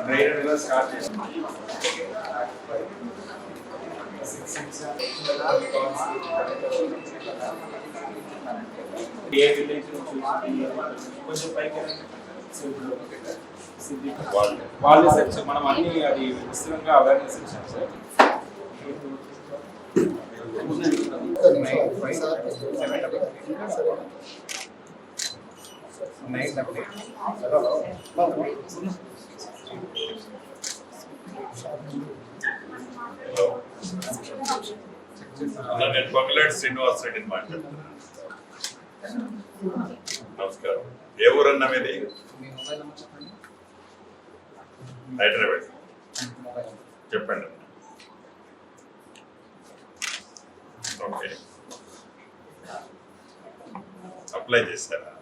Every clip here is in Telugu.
ట్రైలర్ స్టార్ట్ చేసాం ఏ విలేజ్ కొంచెం పైకి వాళ్ళు సార్ మనం అన్ని అది విస్తృతంగా అవేర్నెస్ ఇచ్చాం సార్ నేను పొంగులేటి శ్రీనివాస్ రెడ్డిని మాట్లాడుతున్నాను నమస్కారం. ఏ ఊరన్నా మీది? హైదరాబాద్. చెప్పండి. ఓకే. అప్లై చేశారా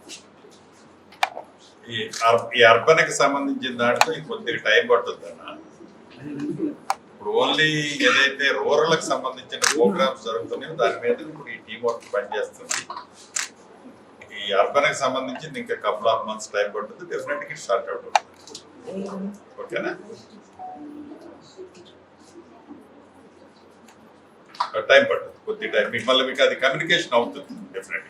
ఈ అర్- ఈ అర్బన్కి సంబంధించిన దాంట్లో కొద్దిగా టైం పట్టుద్దన్నా ఇప్పుడు ఓన్లీ ఏదైతే రూరల్కి సంబంధించిన ప్రోగ్రామ్స్ జరుగుతున్నాయో దాని మీద ఇప్పుడు ఈ టీం వర్క్ పనిచేస్తుంది. ఈ అర్బన్ సంబంధించి ఇంకా కపుల్ ఆఫ్ మంత్స్ టైం పడుతుంది డెఫినెట్గా స్టార్ట్ అవుట్ అవుతుంది ఓకేనా? టైం పడుతుంది కొద్ది టైం. మీకు మళ్ళీ మీకు అది కమ్యూనికేషన్ అవుతుంది డెఫినెట్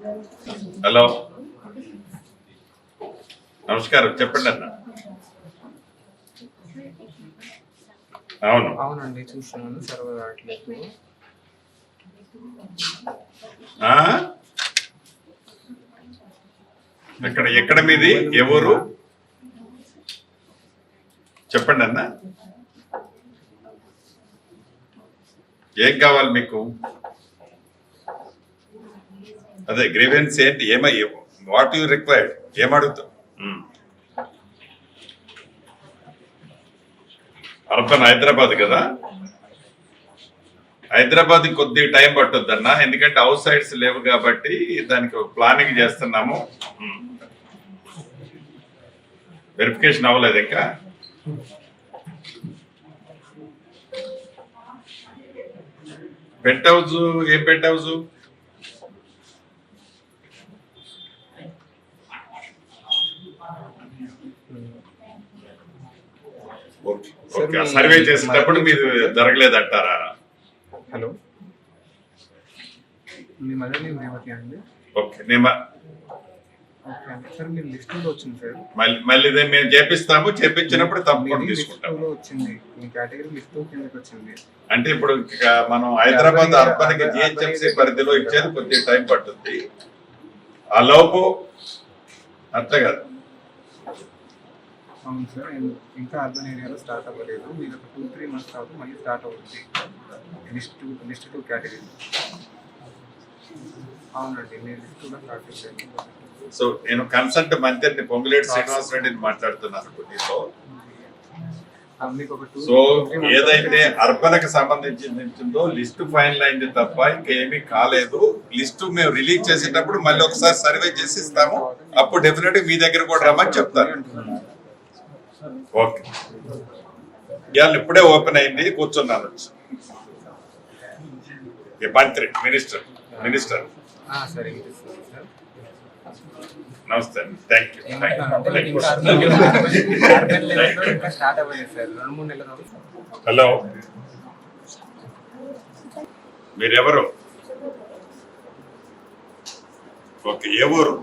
హలో. నమస్కారం చెప్పండి అన్న. అవును. అవునండి చూస్తున్నాను సర్వర్ రావట్లేదు. ఆ? ఎక్కడ ఎక్కడ మీది? ఎవరు చెప్పండి అన్న. ఏం కావాలి మీకు? అదే గ్రీవెన్స్ ఏంటి? ఏమై వాట్ యు రిక్వైర్డ్ ఏం అడుగుతావు? అర్బన్ హైదరాబాద్ కదా? హైదరాబాద్ కొద్ది టైం పట్టుద్ది అన్న ఎందుకంటే అవుట్ సైడ్స్ లేవు కాబట్టి దానికి ప్లానింగ్ చేస్తున్నాము. వెరిఫికేషన్ అవ్వలేదు ఇంకా. పెంట్ హౌస్ ఏం పెంట్ హౌస్ సర్వే చేసేటప్పుడు మీరు జరగలేదంటారా? హలో. మీ మదర్ నేమ్ రేవతి అండి. ఓకే నేను మ- ఓకే అండి. సార్ మీరు లిస్ట్లో వచ్చింది సార్. మళ్ళీ మళ్ళీ ఇదే మేము చేపిస్తాము చేపించినప్పుడు తప్పకుండా మీది లిస్ట్ తీసుకుంటాము. లో వచ్చింది. మీ కేటగిరీ లిస్ట్ కిందకి వచ్చింది. అంటే ఇప్పుడు ఇక మనం హైదరాబాద్ అర్బన్కి జిహెచ్ఎంసీ పరిధిలో ఇచ్చేది కొద్దిగా టైం పట్టుద్ది ఆ లోపు అట్లా కాదు. అవును సార్ ఇంకా అర్బన్ ఏరియాలో స్టార్ట్ అవ్వలేదు. మీరు ఒక టూ త్రీ మంత్స్ తర్వాత మళ్ళీ స్టార్ట్ అవుతుంది. List two list two category అవునండి మీరు లిస్ట్ కూడా స్టార్ట్ చేశారు సో నేను కన్సల్ట్ మంత్రి పొంగులేటి శ్రీనివాస్ రెడ్డిని మాట్లాడుతున్నాను టూ సో. ఏదైతే అర్బన్కి సంబంధించిందో లిస్ట్ ఫైనల్ అయింది తప్ప ఇంకేమీ కాలేదు. లిస్ట్ మేము రిలీజ్ చేసేటప్పుడు మళ్ళీ ఒకసారి సర్వే చేసి ఇస్తాము. అప్పుడు డెఫినెట్ మీ దగ్గర కూడా రమ్మని చెప్తాను ఓకే. ఇవాళ ఇప్పుడే ఓపెన్ అయింది కూర్చున్నాను. వచ్చి. మంత్రి మినిస్టర్ మినిస్టర్. నమస్తే థ్యాంక్ యూ. హలో. మీరెవరు? ఓకే ఏ ఊరు?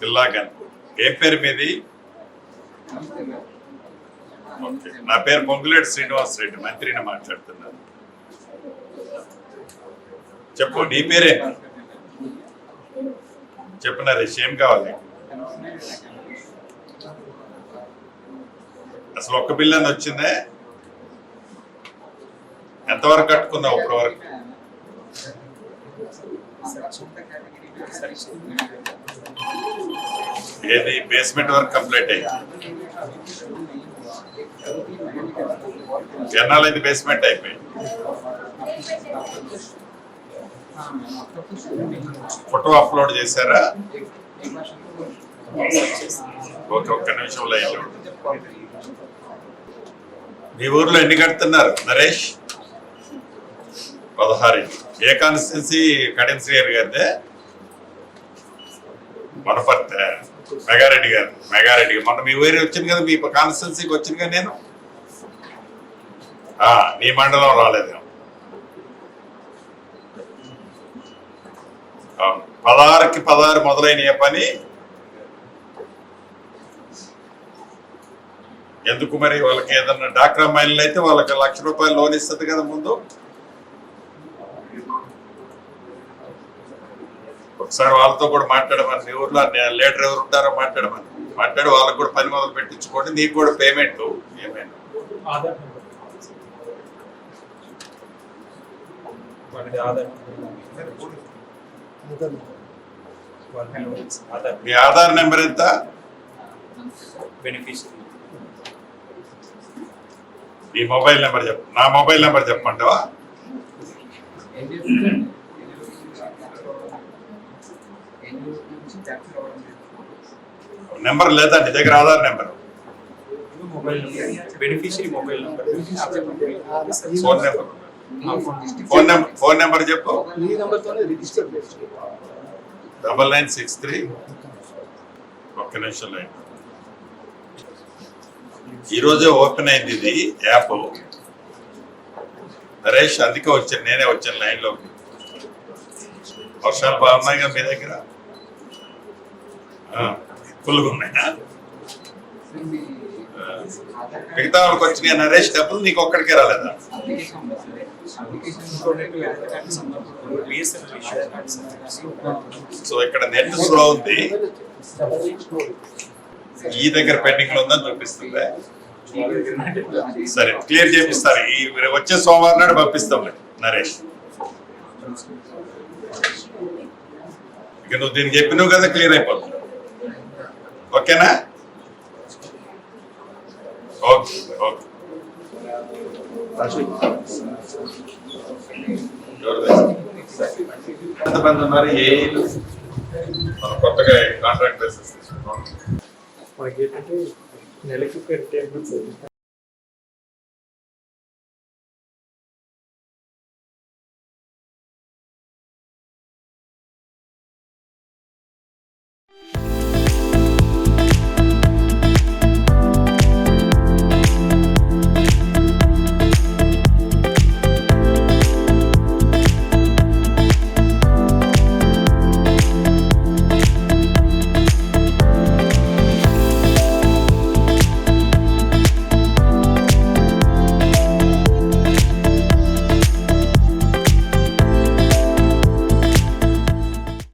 జిల్లాగన్ ఏ పేరు మీది? ఓకే నా పేరు పొంగులేటి శ్రీనివాస్ రెడ్డి మంత్రిని మాట్లాడుతున్నాను. చెప్పు నీ పేరే? చెప్పు ఏం కావాలి అసలు ఒక్క బిల్ అని వచ్చిందే? ఎంతవరకు కట్టుకున్నావు ఇప్పటి వరకు ఏది? బేస్మెంట్ వర్క్ కంప్లీట్ అయింది. ఎన్నాళ్ళైంది బేస్మెంట్ అయిపోయింది ఫోటో అప్లోడ్ చేశారా? ఓకే ఒక్క నిమిషం లైన్ మీ ఊర్లో ఎన్ని కడుతున్నారు? నరేష్? పదహారు ఏ కాన్స్టిట్యున్సీ కడియం గారిదే? వనపర్తి మెగారెడ్డి గారు మెగారెడ్డి గారు. మొన్న మీ ఊరి వచ్చింది కదా మీ కాన్స్టిట్యున్సీకి వచ్చింది కదా నేను? ఆ, నీ మండలం రాలేదు. పదహారుకి పదహారు మొదలైన పని? ఎందుకు మరి వాళ్ళకి ఏదన్నా డాక్టర్ అమ్మాయిలు అయితే వాళ్ళకి లక్ష రూపాయలు లోన్ ఇస్తుంది కదా ముందు? ఒకసారి వాళ్ళతో కూడా మాట్లాడమని మీ ఊర్లో లీడర్ ఎవరు ఉంటారో మాట్లాడమని. మాట్లాడి వాళ్ళకి కూడా పని మొదలు పెట్టించుకోండి. నీకు కూడా పేమెంట్. ఏమైనా? ఆధార్ నెంబర్. వాళ్ళది ఆధార్ వాళ్ళ ఆధార్ మీ ఆధార్ నెంబర్ ఎంత? బెనిఫిషియరీ మీ మొబైల్ నెంబర్ చెప్ప నా మొబైల్ నెంబర్ చెప్పమంటావా? నెంబర్ లేదా నీ దగ్గర Aadhaar number? Mobile number beneficiary mobile number phone number. Phone number phone number చెప్పు. Double nine six three. ఒక్క నిమిషం లైన్. ఈరోజే ఓపెన్ అయింది ఇది యాప్. నరేష్ అందుకే వచ్చాను. నేనే వచ్చాను లైన్లో వర్షాలు బాగున్నాయి కదా మీ దగ్గర? ఫుల్గా ఉన్నాయా? మిగతా వాళ్ళకి వచ్చినాయి నరేష్ డబ్బులు నీకు ఒక్కడికే రాలేదా? సో ఇక్కడ నెట్ స్లో ఉంది. ఈ దగ్గర పెండింగ్లో ఉందని చూపిస్తుంది. సరే క్లియర్ చేపిస్తారు. ఈ వచ్చే సోమవారం నాడు పంపిస్తాం నరేష్. ఇక నువ్వు దీనికి చెప్పినావు కదా క్లియర్ అయిపోతుంది. ఓకేనా? Okay okay. ఎంతమంది ఉన్నారు? ఏ కొత్తగా కాంట్రాక్ట్ బేసిస్ తీసుకున్నాం. మనకి ఏంటంటే నెలకి పెట్టే